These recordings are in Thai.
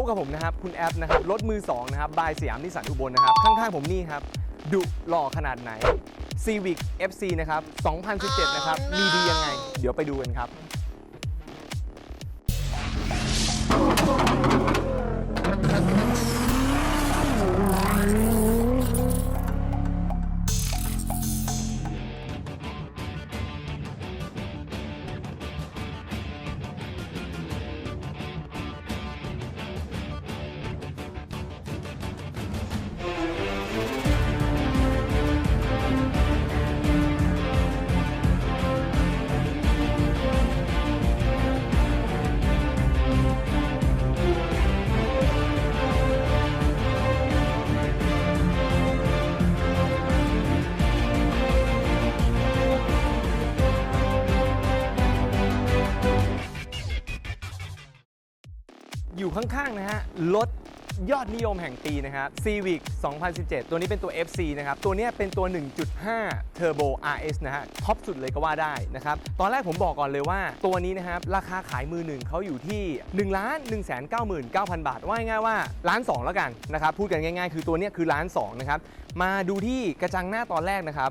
บกับผมนะครับ คุณแอปนะครับรถมือ2นะครับบายสยามนิสสันอุบลนะครับ ข้างๆผมนี่ครับดุหล่อขนาดไหน Civic FC นะครับ 2017 นะครับ มีดียังไง เดี๋ยวไปดูกันครับ อยู่ข้างๆนะฮะรถยอดนิยมแห่งปีนะครับ Civic 2017 ตัวนี้เป็นตัว FC นะครับ ตัวนี้เป็นตัว 1.5 Turbo RS นะฮะ ท็อปสุดเลยก็ว่าได้นะครับ ตอนแรกผมบอกก่อนเลยว่า ตัวนี้นะครับ ราคาขายมือหนึ่งเขาอยู่ที่1ล้าน1 9 9 0 0 0 บาท ว่าง่ายว่าล้าน2แล้วกันนะครับ พูดกันง่ายๆ คือตัวนี้คือล้าน2นะครับ มาดูที่กระจังหน้าตอนแรกนะครับ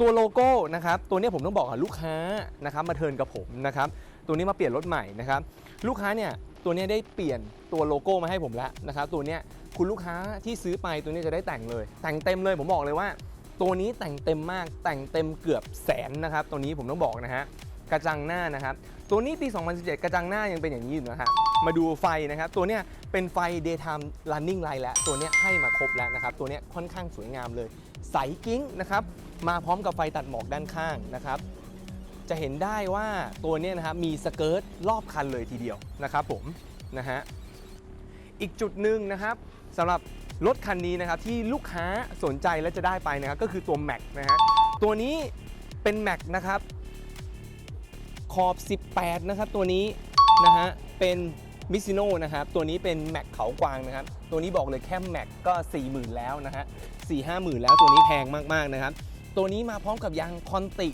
ตัวโลโก้นะครับ ตัวนี้ผมต้องบอกกับลูกค้านะครับ มาเทินกับผมนะครับ ตัวนี้มาเปลี่ยนรถใหม่นะครับลูกค้าเนี่ยตัวนี้ได้เปลี่ยนตัวโลโก้มาให้ผมแล้วนะครับตัวนี้คุณลูกค้าที่ซื้อไปตัวนี้จะได้แต่งเลย แต่งเต็มเลยผมบอกเลยว่า ตัวนี้แต่งเต็มมากแต่งเต็มเกือบแสนนะครับตัวนี้ผมต้องบอกนะฮะกระจังหน้านะครับตัวนี้ปี 2017 กระจังหน้ายังเป็นอย่างนี้อยู่นะฮะมาดูไฟนะครับ ตัวเนี้ยเป็นไฟ daytime running light แล้ว ตัวเนี้ยให้มาครบแล้วนะครับ ตัวเนี้ยค่อนข้างสวยงามเลย ใสกิ้งนะครับ มาพร้อมกับไฟตัดหมอกด้านข้างนะครับ จะเห็นได้ว่าตัวนี้นะครับมีสเกิร์ตรอบคันเลยทีเดียวนะครับผมนะฮะอีกจุดหนึ่งนะครับสำหรับรถคันนี้นะครับที่ลูกค้าสนใจและจะได้ไปนะครับก็คือตัว Mac นะฮะตัวนี้เป็น Mac นะครับขอบ 18 นะครับตัวนี้นะฮะเป็นมิซิโนนะครับตัวนี้เป็น Mac เขากวางนะครับตัวนี้บอกเลยแค่ Mac ก็ 40,000 แล้วนะฮะ4 5 0 0 0 0แล้วตัวนี้แพงมากๆนะครับตัวนี้มาพร้อมกับยางคอนติ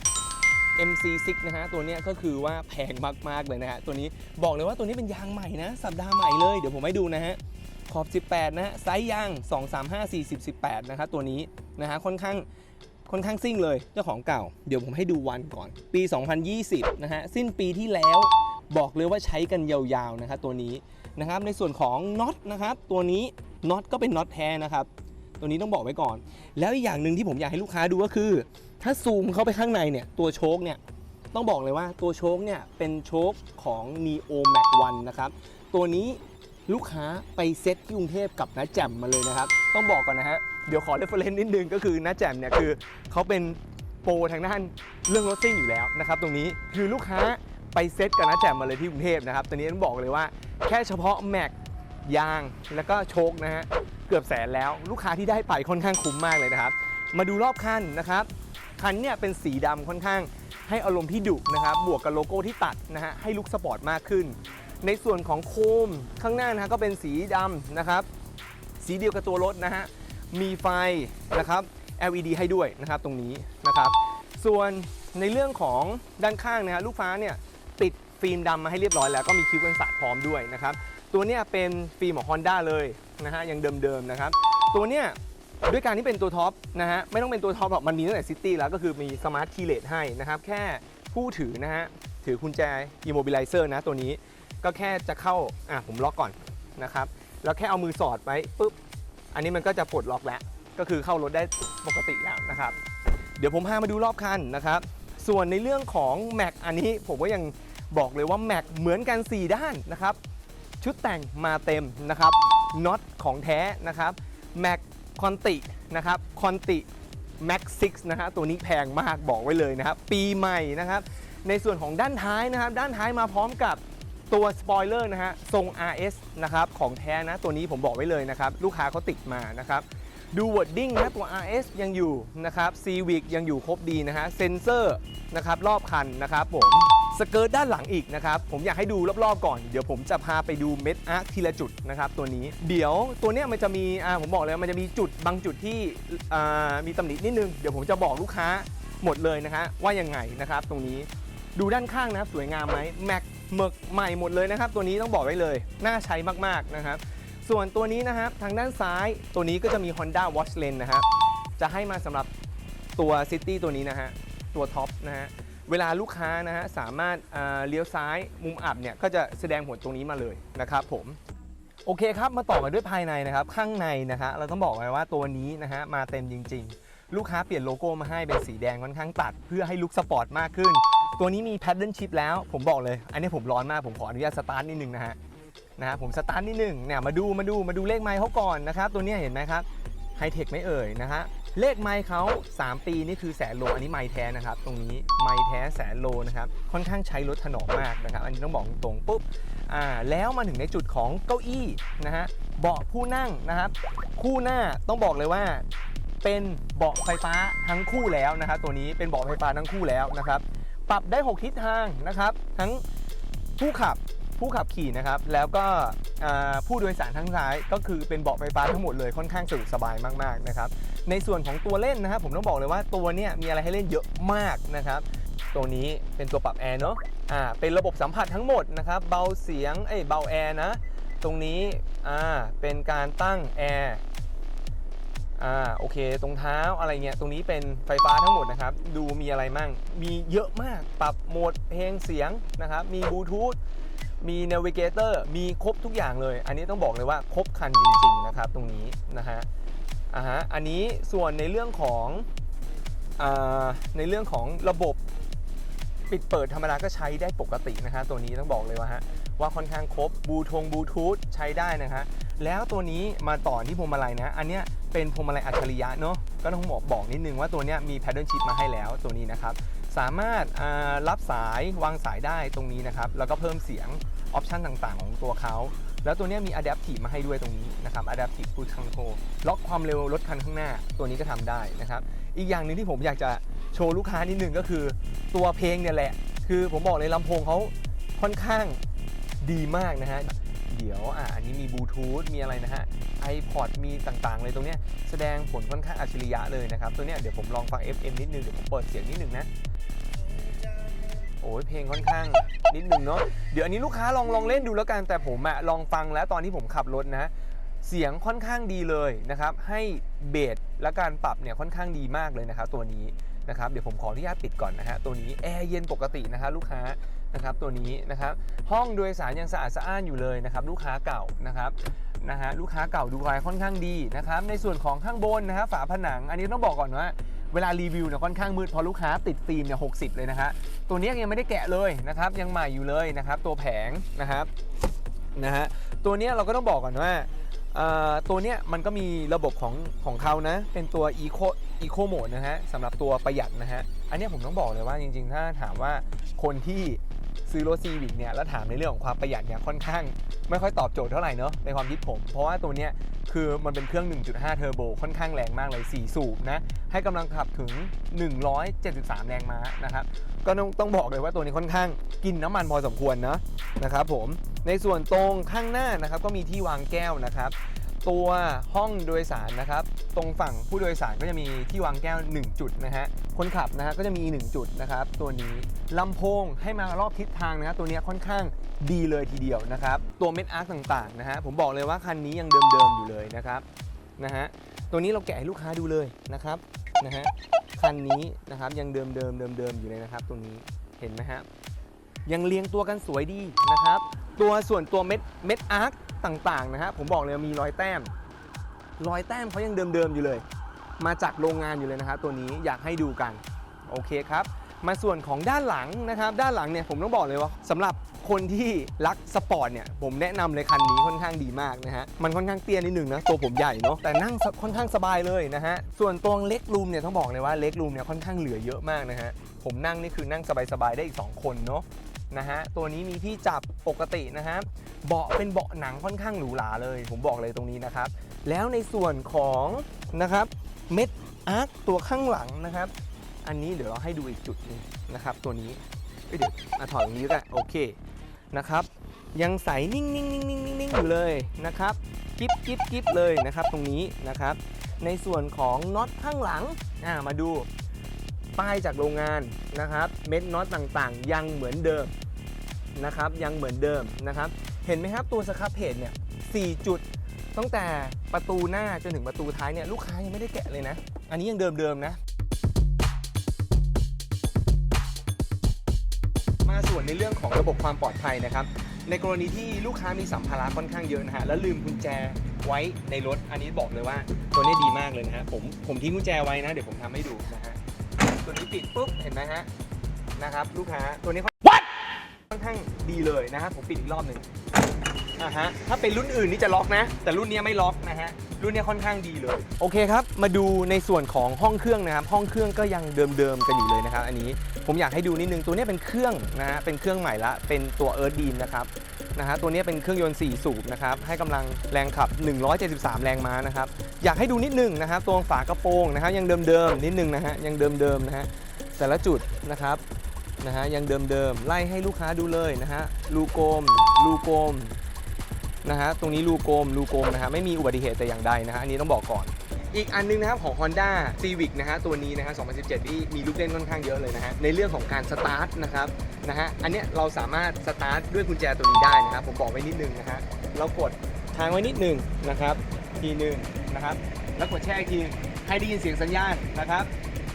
MC6 นะฮะตัวเนี้ยก็คือว่าแพงมากๆเลยนะฮะตัวนี้บอกเลยว่าตัวนี้เป็นยางใหม่นะ สัปดาห์ใหม่เลยเดี๋ยวผมให้ดูนะฮะขอบ 18นะฮะไซส์ยาง 2 3 5 4 0 18 นะครับตัวนี้นะฮะค่อนข้างค่อนข้างซิ่งเลยเจ้าของเก่า เดี๋ยวผมให้ดูวันก่อน ปี 2020 นะฮะสิ้นปีที่แล้วบอกเลยว่าใช้กันยาวๆนะครับตัวนี้นะครับในส่วนของน็อตนะครับตัวนี้น็อตก็เป็นน็อตแท้นะครับตัวนี้ต้องบอกไว้ก่อน แล้วอีกอย่างหนึ่งที่ผมอยากให้ลูกค้าดูก็คือ ถ้าซูมเข้าไปข้างในเนี่ย ตัวโชคเนี่ย ต้องบอกเลยว่าตัวโชคเนี่ย เป็นโชคของ Neo Max 1นะครับ ตัวนี้ลูกค้าไปเซ็ตที่กรุงเทพกับน้าแจ่มมาเลยนะครับ ต้องบอกก่อนนะฮะ เดี๋ยวขอเรฟเฟรนซ์นิดนึงก็คือน้าแจ่มเนี่ยคือเขาเป็นโปรทางด้านเรื่องรถซิ่งอยู่แล้วนะครับ ตรงนี้คือลูกค้าไปเซ็ตกับน้าแจ่มมาเลยที่กรุงเทพนะครับตัวนี้ต้องบอกเลยว่าแค่เฉพาะแม็กยางแล้วก็โชคนะฮะเกือบแสนแล้วลูกค้าที่ได้ไปค่อนข้างคุ้มมากเลยนะครับ มาดูรอบคันนะครับ คันเนี่ยเป็นสีดำค่อนข้างให้อารมณ์ที่ดุนะครับ บวกกับโลโก้ที่ตัดนะฮะให้ลุคสปอร์ตมากขึ้น ในส่วนของโคมข้างหน้านะฮะก็เป็นสีดำนะครับ สีเดียวกับตัวรถนะฮะ มีไฟนะครับ LED ให้ด้วยนะครับตรงนี้นะครับ ส่วนในเรื่องของด้านข้างนะฮะลูกฟ้าเนี่ยติดฟิล์มดำมาให้เรียบร้อยแล้วก็มีคิ้วกันสาดพร้อมด้วยนะครับ ตัวเนี้ยเป็นฟิล์มของ Honda เลยนะฮะยังเดิมๆนะครับ ตัวเนี้ย ด้วยการที่เป็นตัวท็อปนะฮะไม่ต้องเป็นตัวท็อปหรอกมันมีตั้งแต่ซิตี้แล้วก็คือมีสมาร์ทคีย์เลสให้นะครับ แค่ผู้ถือนะฮะถือกุญแจ immobilizer นะตัวนี้ก็แค่จะเข้าอะผมล็อกก่อนนะครับ แล้วแค่เอามือสอดไว้ปุ๊บอันนี้มันก็จะปลดล็อกแล้ว ก็คือเข้ารถได้ปกติแล้วนะครับ เดี๋ยวผมพามาดูรอบคันนะครับ ส่วนในเรื่องของ Mac อันนี้ผมก็ยังบอกเลยว่า Mac เหมือนกัน 4 ด้านนะครับ ชุดแต่งมาเต็มนะครับน็อตของแท้นะครับ Mac คอนตินะครับคอนติ Max 6นะฮะตัวนี้แพงมากบอกไว้เลยนะครับ ปีใหม่นะครับ ในส่วนของด้านท้ายนะครับ ด้านท้ายมาพร้อมกับตัวสปอยเลอร์นะฮะทรง RS นะครับของแท้นะตัวนี้ผมบอกไว้เลยนะครับ ลูกค้าเขาติดมานะครับดูวอร์ดดิ้งนะตัว RS ยังอยู่นะครับ Civic ยังอยู่ครบดีนะฮะเซนเซอร์นะครับรอบคันนะครับผม สเกิร์ตด้านหลังอีกนะครับ ผมอยากให้ดูรอบๆก่อน เดี๋ยวผมจะพาไปดูเม็ดอาร์คทีละจุดนะครับตัวนี้ เดี๋ยวตัวเนี้ยมันจะมีอ่าผมบอกเลยว่ามันจะมีจุดบางจุดที่อ่ามีตำหนินิดนึง เดี๋ยวผมจะบอกลูกค้าหมดเลยนะฮะว่ายังไงนะครับ ตรงนี้ดูด้านข้างนะครับสวยงามไหมแม็กหมึกใหม่หมดเลยนะครับ ตัวนี้ต้องบอกไว้เลย น่าใช้มากๆนะครับ ส่วนตัวนี้นะครับทางด้านซ้ายตัวนี้ก็จะมี Honda Watch Lens นะครับจะให้มาสำหรับตัว City ตัวนี้นะฮะตัวท็อปนะฮะ เวลาลูกค้านะฮะสามารถเลี้ยวซ้ายมุมอับเนี่ยก็จะแสดงผลตรงนี้มาเลยนะครับผมโอเคครับมาต่อกันด้วยภายในนะครับ ข้างในนะฮะเราต้องบอกเลยว่าตัวนี้นะฮะมาเต็มจริง ๆ ลูกค้าเปลี่ยนโลโก้มาให้เป็นสีแดงค่อนข้างตัด เพื่อให้ลุคสปอร์ตมากขึ้น ตัวนี้มีแพดเดิลชิพแล้วผมบอกเลย อันนี้ผมร้อนมากผมขออนุญาตสตาร์ทนิดนึงนะฮะนะฮะผมสตาร์ทนิดนึงเนี่ยมาดูมาดูมาดูเลขไมล์เขาก่อนนะครับตัวนี้เห็นไหมครับไฮเทคไม่เอ่ยนะฮะ เลขไมล์เขา3 ปีนี่คือแสนโลอันนี้ไมล์แท้นะครับ ตรงนี้ไมล์แท้แสนโลนะครับ ค่อนข้างใช้รถถนอมมากนะครับ อันนี้ต้องบอกตรงปุ๊บอ่าแล้วมาถึงในจุดของเก้าอี้นะฮะเบาะผู้นั่งนะครับ คู่หน้าต้องบอกเลยว่าเป็นเบาะไฟฟ้าทั้งคู่แล้วนะครับ ตัวนี้เป็นเบาะไฟฟ้าทั้งคู่แล้วนะครับ ปรับได้ 6 ทิศทางนะครับ ทั้งผู้ขับ ผู้ขับขี่นะครับ แล้วก็ผู้โดยสารทั้งซ้าย ก็คือเป็นเบาะไฟฟ้าทั้งหมดเลยค่อนข้างสะดวกสบายมากๆนะครับ ในส่วนของตัวเล่นนะครับ ผมต้องบอกเลยว่าตัวเนี้ยมีอะไรให้เล่นเยอะมากนะครับ ตัวนี้เป็นตัวปรับแอร์เนาะอ่าเป็นระบบสัมผัสทั้งหมดนะครับ เบาเสียงเอ้ยเบาแอร์นะ ตรงนี้อ่าเป็นการตั้งแอร์อ่าโอเค ตรงเท้าอะไรเงี้ยตรงนี้เป็นไฟฟ้าทั้งหมดนะครับ ดูมีอะไรมั่ง มีเยอะมากปรับโหมดเพลงเสียงนะครับ มีบลูทูธ มีเนวิเกเตอร์มีครบทุกอย่างเลย อันนี้ต้องบอกเลยว่าครบคันจริงๆนะครับตรงนี้นะฮะอ่าฮะอันนี้ส่วนในเรื่องของอ่าในเรื่องของระบบปิดเปิดธรรมดาก็ใช้ได้ปกตินะฮะตัวนี้ต้องบอกเลยว่าฮะว่าค่อนข้างครบบูทงบูทูธใช้ได้นะฮะแล้วตัวนี้มาต่อที่พวงมาลัยนะ อันเนี้ยเป็นพวงมาลัยอัจฉริยะเนาะก็ต้องบอกบอกนิดนึงว่าตัวเนี้ยมีแพดเดิลชิพมาให้แล้วตัวนี้นะครับ สามารถรับสายวางสายได้ตรงนี้นะครับ แล้วก็เพิ่มเสียงออปชันต่างๆ ของตัวเขา แล้วตัวนี้มี Adaptive มาให้ด้วยตรงนี้นะครับ Adaptive Cruise Control ล็อกความเร็วรถคันข้างหน้า ตัวนี้ก็ทำได้นะครับ อีกอย่างหนึ่งที่ผมอยากจะโชว์ลูกค้านิดนึงก็คือตัวเพลงเนี่ยแหละ คือผมบอกเลยลำโพงเขาค่อนข้างดีมากนะฮะเดี๋ยวอะอันนี้มีบลูทูธมีอะไรนะฮะ iPod มีต่างๆ เลยตรงเนี้ยแสดงผลค่อนข้างอัจฉริยะเลยนะครับ ตัวเนี้ยเดี๋ยวผมลองฟัง FM นิดนึง เดี๋ยวผมเปิดเสียงนิดนึงนะ โอ้ยเพลงค่อนข้างนิดนึงเนาะเดี๋ยวอันนี้ลูกค้าลองลองเล่นดูแล้วกันแต่ผมอะลองฟังแล้วตอนที่ผมขับรถนะ เสียงค่อนข้างดีเลยนะครับให้เบสและการปรับเนี่ยค่อนข้างดีมากเลยนะครับตัวนี้นะครับเดี๋ยวผมขออนุญาตปิดก่อนนะฮะตัวนี้แอร์เย็นปกตินะครับลูกค้านะครับตัวนี้นะครับห้องโดยสารยังสะอาดสะอ้านอยู่เลยนะครับลูกค้าเก่านะครับนะฮะลูกค้าเก่าดูแลค่อนข้างดีนะครับในส่วนของข้างบนนะฮะฝาผนังอันนี้ต้องบอกก่อนว่า เวลารีวิวเนี่ยค่อนข้างมืดพอลูกค้าติดฟิล์มเนี่ยหกเลยนะฮะตัวนี้ยังไม่ได้แกะเลยนะครับยังใหม่อยู่เลยนะครับตัวแผงนะครับนะฮะตัวนี้เราก็ต้องบอกก่อนว่าเอ่อตัวเนี้ยมันก็มีระบบของของเขานะ เป็นตัว Eco Eco Mode นะฮะสำหรับตัวประหยัดนะฮะ อันนี้ผมต้องบอกเลยว่าจริงๆ ถ้าถามว่าคนที่ ซื้อรถซีวิกเนี่ยแล้วถามในเรื่องของความประหยัดเนี่ยค่อนข้าง ไม่ค่อยตอบโจทย์เท่าไหร่เนอะในความคิดผม เพราะว่าตัวเนี้ยคือมันเป็นเครื่อง 1.5 เทอร์โบค่อนข้างแรงมากเลย 4 สูบนะ ให้กำลังขับถึง 173 แรงม้านะครับ ก็ต้องต้องบอกเลยว่าตัวนี้ค่อนข้างกินน้ำมันพอสมควรนะนะครับผมในส่วนตรงข้างหน้านะครับก็มีที่วางแก้วนะครับ ตัวห้องโดยสารนะครับ ตรงฝั่งผู้โดยสารก็จะมีที่วางแก้ว 1 จุดนะฮะคนขับนะฮะก็จะมี 1 จุดนะครับตัวนี้ลำโพงให้มารอบทิศทางนะฮะตัวนี้ค่อนข้างดีเลยทีเดียวนะครับ ตัวเม็ดอาร์คต่างๆนะฮะผมบอกเลยว่าคันนี้ยังเดิมๆอยู่เลยนะครับนะฮะตัวนี้เราแกะให้ลูกค้าดูเลยนะครับนะฮะคันนี้นะครับยังเดิมๆเดิมๆอยู่เลยนะครับตัวนี้เห็นไหมฮะยังเรียงตัวกันสวยดีนะครับ ตัวส่วนตัวเม็ดเม็ดอาร์ค ต่างๆนะฮะผมบอกเลยมีรอยแต้มรอยแต้มเขายังเดิมๆอยู่เลย มาจากโรงงานอยู่เลยนะครับตัวนี้อยากให้ดูกันโอเคครับมาส่วนของด้านหลังนะครับด้านหลังเนี่ยผมต้องบอกเลยว่าสำหรับคนที่รักสปอร์ตเนี่ยผมแนะนำเลยคันนี้ค่อนข้างดีมากนะฮะมันค่อนข้างเตี้ยนิดหนึ่งนะตัวผมใหญ่เนาะแต่นั่งค่อนข้างสบายเลยนะฮะส่วนตรงเล็กรูมเนี่ยต้องบอกเลยว่าเล็กรูมเนี่ยค่อนข้างเหลือเยอะมากนะฮะผมนั่งนี่คือนั่งสบายๆได้อีก 2 คนเนาะ นะฮะตัวนี้มีที่จับปกตินะฮะเบาะเป็นเบาะหนังค่อนข้างหรูหราเลย ผมบอกเลยตรงนี้นะครับ แล้วในส่วนของนะครับเม็ดอาร์คตัวข้างหลังนะครับ อันนี้เดี๋ยวเราให้ดูอีกจุดหนึงนะครับ ตัวนี้เดี๋ยวมาถอดตรงนี้ก็โอเคนะครับยังใสนิ่งๆนิ่งๆนิ่งนิ่งอยู่เลยนะครับกิ๊บกิ๊บกิ๊บเลยนะครับ ตรงนี้นะครับ ในส่วนของน็อตข้างหลังมาดูป้ายจากโรงงานนะครับ เม็ดน็อตต่างๆ ยังเหมือนเดิม นะครับยังเหมือนเดิมนะครับ เห็นไหมครับตัวสครับเพจเนี่ย4จุดตั้งแต่ประตูหน้าจนถึงประตูท้ายเนี่ยลูกค้ายังไม่ได้แกะเลยนะ อันนี้ยังเดิมๆนะ มาส่วนในเรื่องของระบบความปลอดภัยนะครับ ในกรณีที่ลูกค้ามีสัมภาระค่อนข้างเยอะนะฮะแล้วลืมกุญแจไว้ในรถ อันนี้บอกเลยว่าตัวนี้ดีมากเลยนะฮะผมผมทิ้งกุญแจไว้นะ เดี๋ยวผมทำให้ดูนะฮะตัวนี้ปิดปุ๊บเห็นไหมฮะนะครับ ลูกค้าตัวนี้ ข้างดีเลยนะฮะผมปิดอีกรอบหนึ่งอ่าฮะถ้าเป็นรุ่นอื่นนี่จะล็อกนะ แต่รุ่นนี้ไม่ล็อกนะฮะรุ่นนี้ค่อนข้างดีเลย โอเคครับ มาดูในส่วนของห้องเครื่องนะครับ ห้องเครื่องก็ยังเดิมๆกันอยู่เลยนะครับ อันนี้ผมอยากให้ดูนิดนึงตัวนี้เป็นเครื่องนะฮะเป็นเครื่องใหม่ละเป็นตัวเอิร์ d ดีนนะครับนะฮะตัวนี้เป็นเครื่องยนต์ 4 สูบนะครับให้กำลังแรงขับ 173 แรงม้านะครับอยากให้ดูนิดนึงนะครับตัวฝากระโปรงนะครับยังเดิมๆนิดนึงนะฮะยังเดิมๆนะฮะแต่ละจุดนะครับ นะฮะยังเดิมๆไล่ให้ลูกค้าดูเลยนะฮะรูโกมรูโกมนะฮะตรงนี้รูโกมรูโกมนะฮะไม่มีอุบัติเหตุแต่อย่างใดนะฮะอันนี้ต้องบอกก่อน อีกอันนึงนะครับของ Honda Civic นะฮะตัวนี้นะฮะ 2017 ที่มีลูกเล่นค่อนข้างเยอะเลยนะฮะในเรื่องของการสตาร์ทนะครับนะฮะอันเนี้ยเราสามารถสตาร์ทด้วยกุญแจตัวนี้ได้นะครับผมบอกไว้นิดนึงนะฮะเรากดทางไว้นิดนึงนะครับทีหนึ่งนะครับแล้วกดแช่อีกทีให้ได้ยินเสียงสัญญาณนะครับ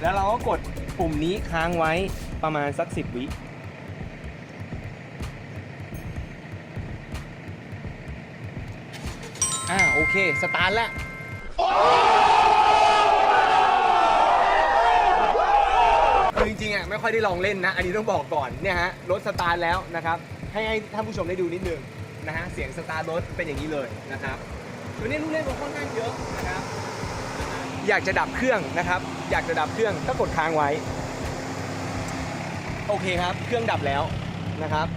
แล้วเราก็กดปุ่มนี้ค้างไว้ ประมาณสัก 10 วิอ่าโอเค สตาร์ทแล้วคือจริงๆอะไม่ค่อยได้ลองเล่นนะ อันนี้ต้องบอกก่อนเนี่ยฮะรถสตาร์ทแล้วนะครับ ให้ให้ท่านผู้ชมได้ดูนิดนึงนะฮะเสียงสตาร์ทรถเป็นอย่างนี้เลยนะครับตัวนี้ลูกเล่นมันค่อนข้างเยอะนะครับอยากจะดับเครื่องนะครับ อยากจะดับเครื่องก็กดค้างไว้ โอเคครับ เครื่องดับแล้วนะครับ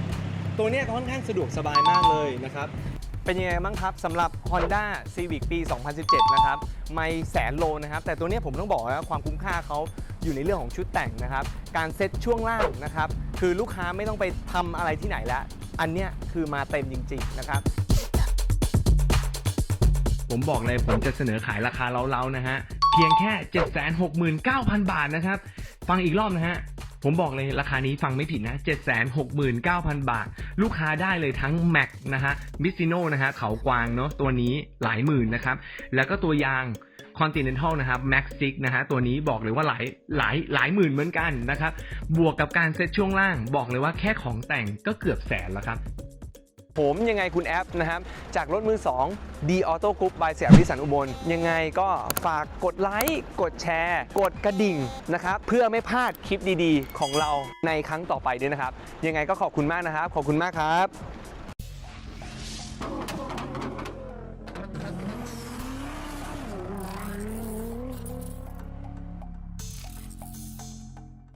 ตัวเนี้ยค่อนข้างสะดวกสบายมากเลยนะครับ เป็นยังไงบ้างครับสำหรับ Honda Civic ปี 2017 นะครับ ไม่แสนโลนะครับ แต่ตัวเนี้ยผมต้องบอกว่าความคุ้มค่าเขาอยู่ในเรื่องของชุดแต่งนะครับ การเซ็ตช่วงล่างนะครับ คือลูกค้าไม่ต้องไปทำอะไรที่ไหนแล้ว อันเนี้ยคือมาเต็มจริง ๆ นะครับ ผมบอกเลยผมจะเสนอขายราคาเล้าๆนะฮะ เพียงแค่ 769,000 บาทนะครับ ฟังอีกรอบนะฮะ ผมบอกเลยราคานี้ฟังไม่ผิดนะ 769,000 บาท ลูกค้าได้เลยทั้ง Mac นะฮะมิซิโนนะฮะเขากวางเนาะตัวนี้หลายหมื่นนะครับ แล้วก็ตัวยาง Continental นะครับ Max 6นะฮะตัวนี้บอกเลยว่าหลายหลายหลายหมื่นเหมือนกันนะครับ บวกกับการเซ็ตช่วงล่าง บอกเลยว่าแค่ของแต่งก็เกือบแสนแล้วครับ ผมยังไงคุณแอปนะครับ จากรถมือ2 D Auto Group by สยามวิสันอุบล ยังไงก็ฝากกดไลค์ กดแชร์ กดกระดิ่งนะครับ เพื่อไม่พลาดคลิปดีๆ ของเราในครั้งต่อไปด้วยนะครับ ยังไงก็ขอบคุณมากนะครับ ขอบคุณมากครับ